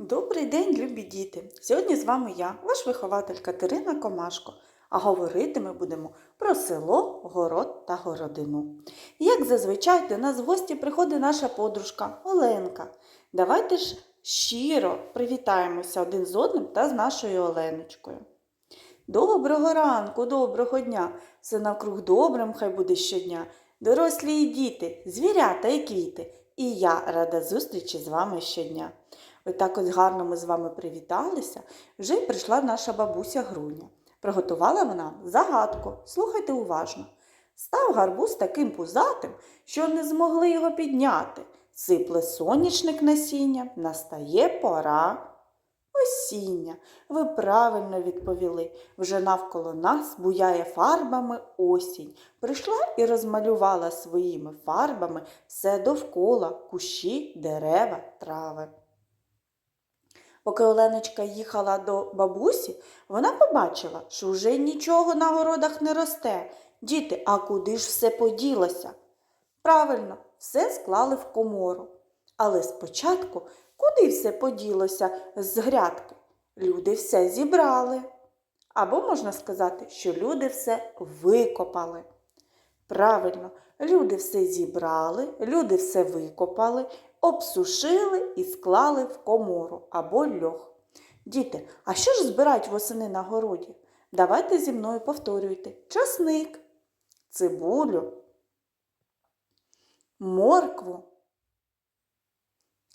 Добрий день, любі діти! Сьогодні з вами я, ваш вихователь Катерина Комашко, а говорити ми будемо про село, город та городину. Як зазвичай до нас в гості приходить наша подружка Оленка. Давайте ж щиро привітаємося один з одним та з нашою Оленочкою. Доброго ранку, доброго дня! Все навкруг добрим хай буде щодня. Дорослі і діти, звірята і квіти. І я рада зустрічі з вами щодня. Отак ось гарно ми з вами привіталися. Вже й прийшла наша бабуся Груня. Приготувала вона загадку. Слухайте уважно. Став гарбуз таким пузатим, що не змогли його підняти. Сипле сонячник насіння, настає пора. Осіння. Ви правильно відповіли. Вже навколо нас буяє фарбами осінь. Прийшла і розмалювала своїми фарбами все довкола кущі, дерева, трави. Поки Оленочка їхала до бабусі, вона побачила, що вже нічого на городах не росте. Діти, а куди ж все поділося? Правильно, все склали в комору. Але спочатку куди все поділося з грядки? Люди все зібрали. Або можна сказати, що люди все викопали. Правильно, люди все зібрали, люди все викопали, обсушили і склали в комору або льох. Діти, а що ж збирають восени на городі? Давайте зі мною повторюйте. Часник, цибулю, моркву,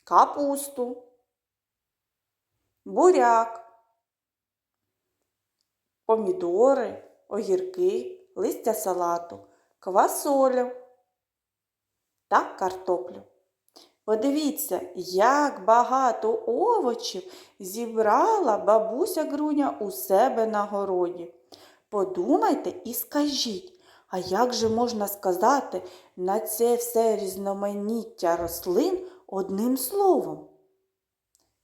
капусту, буряк, помідори, огірки, листя салату, квасолю та картоплю. Подивіться, як багато овочів зібрала бабуся Груня у себе на городі. Подумайте і скажіть, а як же можна сказати на це все різноманіття рослин одним словом?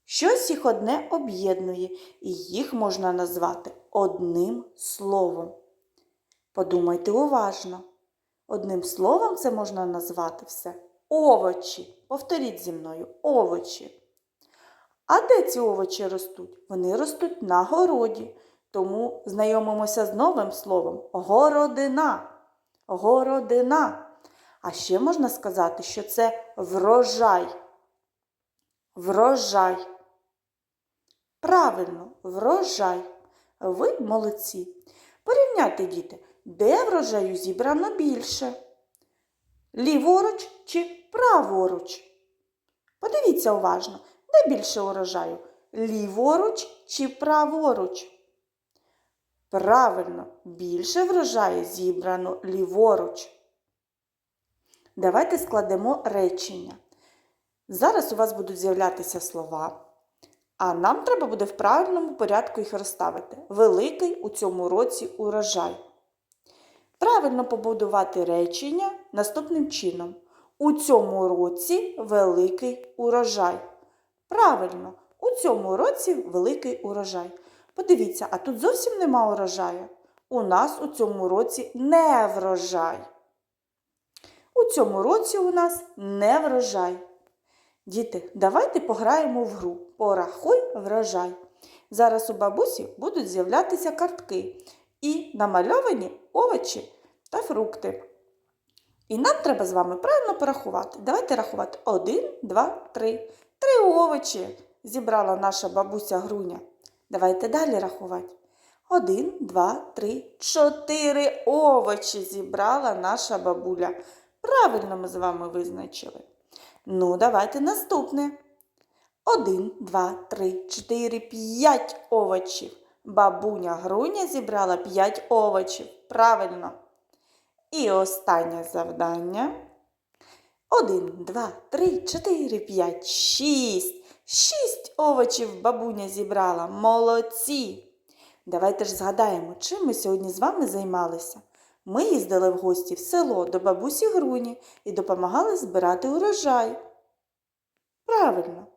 Щось їх одне об'єднує, і їх можна назвати одним словом. Подумайте уважно. Одним словом це можна назвати все овочі. Повторіть зі мною овочі. А де ці овочі ростуть? Вони ростуть на городі. Тому знайомимося з новим словом городина. Городина. А ще можна сказати, що це врожай. Врожай. Правильно, врожай. Ви молодці. Порівняйте, діти, де врожаю зібрано більше? Ліворуч чи праворуч? Подивіться уважно, де більше урожаю? Ліворуч чи праворуч? Правильно, більше врожаю зібрано ліворуч. Давайте складемо речення. Зараз у вас будуть з'являтися слова, а нам треба буде в правильному порядку їх розставити. Великий у цьому році урожай. Правильно побудувати речення наступним чином. У цьому році великий урожай. Правильно, у цьому році великий урожай. Подивіться, а тут зовсім нема урожаю. У нас у цьому році не врожай. У цьому році у нас не врожай. Діти, давайте пограємо в гру. Порахуй врожай. Зараз у бабусі будуть з'являтися картки і намальовані овочі та фрукти. І нам треба з вами правильно порахувати. Давайте рахувати. Один, два, три. Три овочі зібрала наша бабуся Груня. Давайте далі рахувати. Один, два, три, чотири овочі зібрала наша бабуля. Правильно ми з вами визначили. Ну, давайте наступне. Один, два, три, чотири, п'ять овочів. Бабуня Груня зібрала п'ять овочів. Правильно. І останнє завдання. Один, два, три, чотири, п'ять, шість. Шість овочів бабуня зібрала. Молодці! Давайте ж згадаємо, чим ми сьогодні з вами займалися. Ми їздили в гості в село до бабусі Груні і допомагали збирати урожай. Правильно,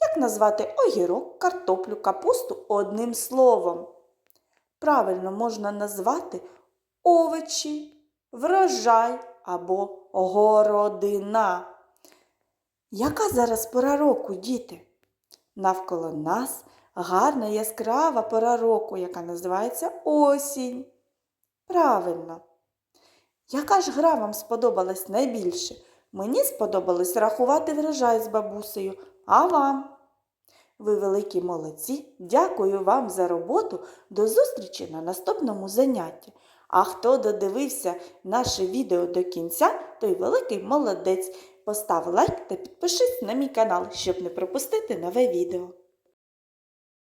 як назвати огірок, картоплю, капусту одним словом? Правильно можна назвати овочі, врожай або городина. Яка зараз пора року, діти? Навколо нас гарна яскрава пора року, яка називається осінь. Правильно. Яка ж гра вам сподобалась найбільше? Мені сподобалось рахувати врожай з бабусею, а вам? Ви великі молодці. Дякую вам за роботу. До зустрічі на наступному занятті. А хто додивився наше відео до кінця, той великий молодець. Постав лайк та підпишись на мій канал, щоб не пропустити нове відео.